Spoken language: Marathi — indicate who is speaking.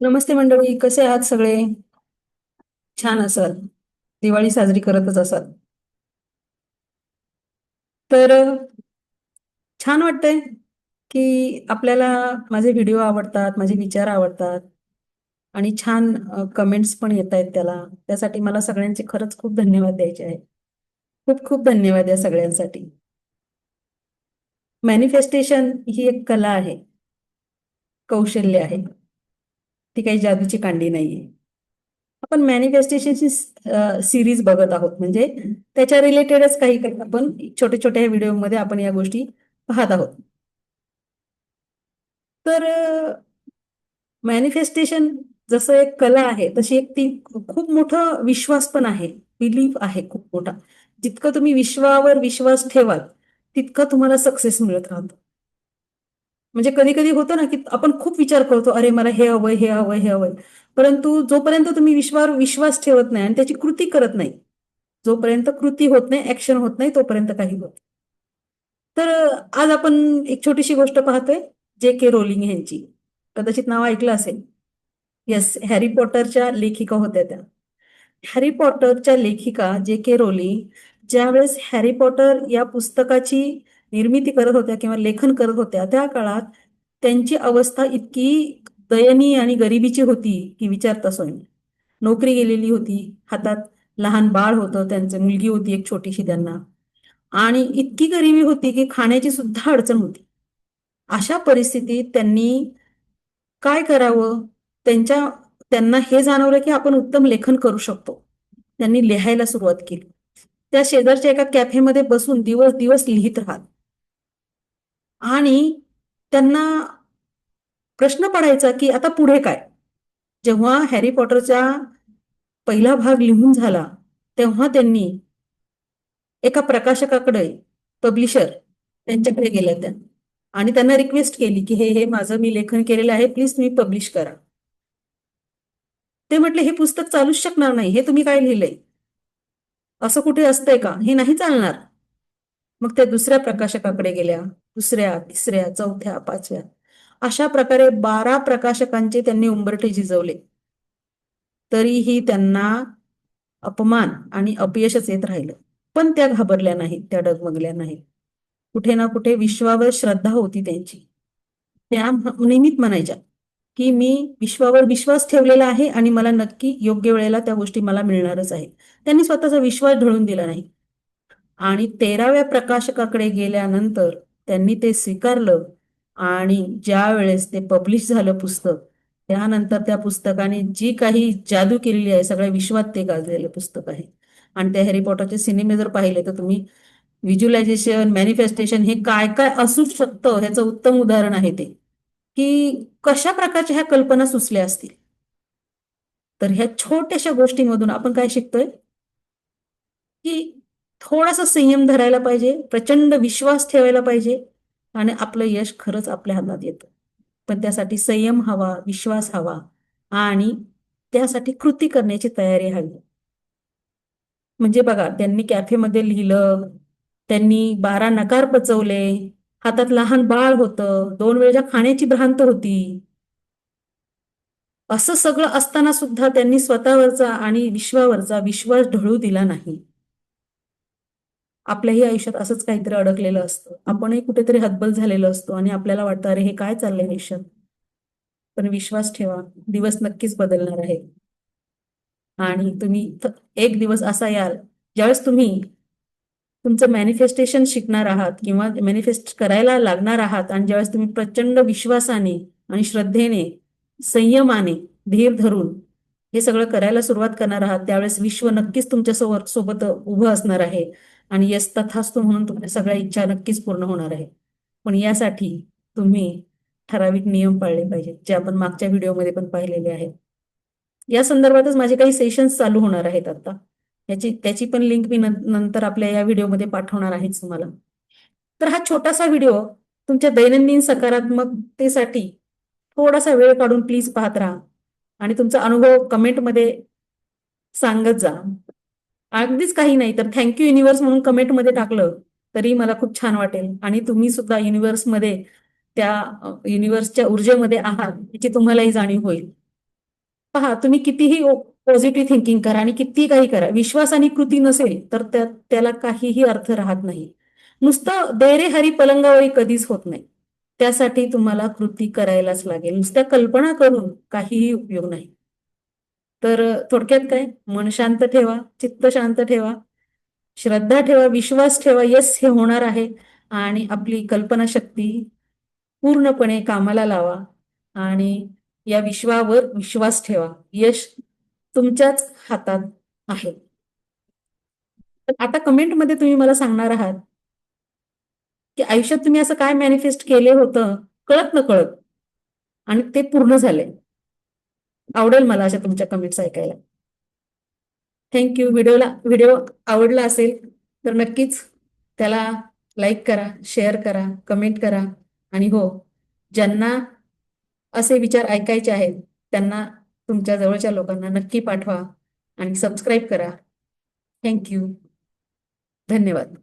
Speaker 1: नमस्ते मंडळी कसे आहात सगळे? छान असाल. दिवाळी साजरी करतच असाल. तर छान वाटतंय की आपल्याला माझे व्हिडिओ आवडतात माझे विचार आवडतात आणि छान कमेंट्स पण येत आहेत त्याला. त्यासाठी मला सगळ्यांचे खरंच खूप धन्यवाद द्यायचे आहे खूप खूप धन्यवाद या सगळ्यांसाठी. मॅनिफेस्टेशन ही एक कला आहे. कौशल्य आहे. ती काही जादूची कांडी नाहीये. आपण मॅनिफेस्टेशनची सिरीज बघत आहोत. म्हणजे त्याच्या रिलेटेडच काही काही आपण. छोट्या छोट्या व्हिडिओमध्ये आपण या गोष्टी पाहत आहोत. तर मॅनिफेस्टेशन जसं एक कला आहे तशी एक ती खूप मोठा विश्वास पण आहे. बिलीफ आहे खूप मोठा. जितकं तुम्ही विश्वावर विश्वास ठेवाल तितकं तुम्हाला सक्सेस मिळत राहतो. म्हणजे कधी कधी होतं ना की आपण खूप विचार करतो अरे मला हे हवंय हे हवंय हे हवंय. परंतु जोपर्यंत तुम्ही विश्वावर विश्वास ठेवत नाही आणि त्याची कृती करत नाही जोपर्यंत कृती होत नाही ऍक्शन होत नाही तोपर्यंत काही होत तर आज आपण एक छोटीशी गोष्ट पाहतोय जे के रोलिंग यांची कदाचित नाव ऐकलं असेल. येस हॅरी पॉटरच्या लेखिका होत्या त्या. हॅरी पॉटरच्या लेखिका जे के रोलिंग ज्यावेळेस हॅरी पॉटर या पुस्तकाची निर्मिती करत होत्या किंवा लेखन करत होत्या त्या काळात त्यांची अवस्था इतकी दयनीय आणि गरिबीची होती की विचारता सोय नोकरी गेलेली होती हातात लहान बाळ होतं त्यांचं मुलगी होती एक छोटीशी त्यांना. आणि इतकी गरिबी होती की खाण्याची सुद्धा अडचण होती. अशा परिस्थितीत त्यांनी काय करावं? त्यांच्या त्यांना हे जाणवलं की आपण उत्तम लेखन करू शकतो. त्यांनी लिहायला सुरुवात केली. त्या शेजारच्या एका कॅफेमध्ये बसून दिवस दिवस लिहित राहत. आणि त्यांना प्रश्न पडायचा की आता पुढे काय? जेव्हा हॅरी पॉटरचा पहिला भाग लिहून झाला तेव्हा त्यांनी एका प्रकाशकाकडे पब्लिशर त्यांच्याकडे गेल्या त्या. आणि त्यांना रिक्वेस्ट केली की हे हे माझं मी लेखन केलेलं आहे प्लीज तुम्ही पब्लिश करा. ते म्हटले हे पुस्तक चालूच शकणार नाही हे तुम्ही काय लिहिलंय? असं कुठे असतंय का? हे नाही चालणार. मग त्या दुसऱ्या प्रकाशकाकडे गेल्या. दुसऱ्या तिसऱ्या चौथ्या पाचव्या. अशा प्रकारे बारा प्रकाशकांचे त्यांनी उंबरठे झिजवले तरीही त्यांना अपमान आणि अपयशच येत राहिलं. पण त्या घाबरल्या नाहीत त्या डगमगल्या नाहीत. कुठे ना कुठे विश्वावर श्रद्धा होती त्यांची. त्या नेहमीच म्हणायच्या की मी विश्वावर विश्वास ठेवलेला आहे आणि मला नक्की योग्य वेळेला त्या गोष्टी मला मिळणारच आहे त्यांनी स्वतःचा विश्वास ढळून दिला नाही. आणि तेराव्या प्रकाशकाकडे गेल्यानंतर त्यांनी ते स्वीकारलं आणि ज्या वेळेस ते पब्लिश झालं पुस्तक त्यानंतर त्या पुस्तकाने जी काही जादू केलेली आहे सगळ्या विश्वात ते गाजलेलं पुस्तक आहे. आणि त्या हॅरी पॉटरचे सिनेमे जर पाहिले तर तुम्ही व्हिज्युलायझेशन मॅनिफेस्टेशन हे काय काय असू शकतं ह्याचं उत्तम उदाहरण आहे ते. की कशा प्रकारच्या ह्या कल्पना सुचल्या असतील? तर ह्या छोट्याशा गोष्टींमधून आपण काय शिकतोय? की थोडासा संयम धरायला पाहिजे प्रचंड विश्वास ठेवायला पाहिजे आणि आपलं यश खरंच आपल्या हातात येतं. पण त्यासाठी संयम हवा विश्वास हवा आणि त्यासाठी कृती करण्याची तयारी हवी. म्हणजे बघा त्यांनी कॅफेमध्ये लिहिलं त्यांनी बारा नकार पचवले हातात लहान बाळ होतं दोन वेळेच्या खाण्याची भ्रांत होती. असं सगळं असताना सुद्धा त्यांनी स्वतःवरचा आणि विश्वावरचा विश्वास ढळू दिला नाही. आपल्याही आयुष्यात असंच काहीतरी अडकलेलं असतं. आपणही कुठेतरी हतबल झालेलो असतो आणि आपल्याला वाटतं अरे हे काय चाललंय आयुष्यात? पण विश्वास ठेवा दिवस नक्कीच बदलणार आहे आणि तुम्ही एक दिवस असा याल ज्यावेळेस तुम्ही तुमचं मॅनिफेस्टेशन शिकणार आहात किंवा मॅनिफेस्ट करायला लागणार आहात आणि ज्यावेळेस तुम्ही प्रचंड विश्वासाने आणि श्रद्धेने संयमाने धीर धरून हे सगळं करायला सुरुवात करणार आहात त्यावेळेस विश्व नक्कीच तुमच्यासोबत उभं असणार आहे. आणि यस तथास्तु म्हणून तुमच्या सगळ्या इच्छा नक्कीच पूर्ण होणार आहे. पण यासाठी तुम्ही ठराविक नियम पाळले पाहिजे जे आपण मागच्या व्हिडिओमध्ये पण पाहिलेले आहेत. या संदर्भातच माझे काही सेशन्स चालू होणार आहेत आता. याची त्याची पण लिंक मी नंतर आपल्या या व्हिडिओमध्ये पाठवणार आहेच तुम्हाला. तर हा छोटासा व्हिडिओ तुमच्या दैनंदिन सकारात्मकतेसाठी थोडासा वेळ काढून प्लीज पाहत राहा. आणि तुमचा अनुभव कमेंटमध्ये सांगत जा. अगदीच काही नाही. तर थँक्यू युनिव्हर्स म्हणून कमेंटमध्ये टाकलं. तरी मला खूप छान वाटेल. आणि तुम्ही सुद्धा युनिव्हर्समध्ये त्या युनिव्हर्सच्या ऊर्जेमध्ये आहात याची तुम्हालाही जाणीव होईल. पहा तुम्ही कितीही पॉझिटिव्ह थिंकिंग करा आणि कितीही काही करा विश्वास आणि कृती नसेल तर त्या त्याला काहीही अर्थ राहत नाही. नुसतं देरे हरी पलंगावरी कधीच होत नाही. त्यासाठी तुम्हाला कृती करायलाच लागेल. नुसत्या कल्पना करून काहीही उपयोग नाही. तर थोडक्यात काय? मन शांत ठेवा चित्त शांत ठेवा श्रद्धा ठेवा विश्वास ठेवा यस हे होणार आहे. आणि आपली कल्पनाशक्ती पूर्णपणे कामाला लावा. आणि या विश्वावर विश्वास ठेवा. यश तुमच्याच हातात आहे. आता कमेंटमध्ये तुम्ही मला सांगणार आहात की आयुष्यात तुम्ही असं काय मॅनिफेस्ट केले होतं? कळत न कळत. आणि ते पूर्ण झाले आवडेल मला अशा तुमच्या कमेंट्स ऐकायला. थँक्यू व्हिडिओला व्हिडिओ आवडला असेल तर नक्कीच त्याला लाईक करा शेअर करा कमेंट करा. आणि हो ज्यांना असे विचार ऐकायचे आहेत त्यांना तुमच्या जवळच्या लोकांना नक्की पाठवा आणि सबस्क्राईब करा. थँक्यू धन्यवाद.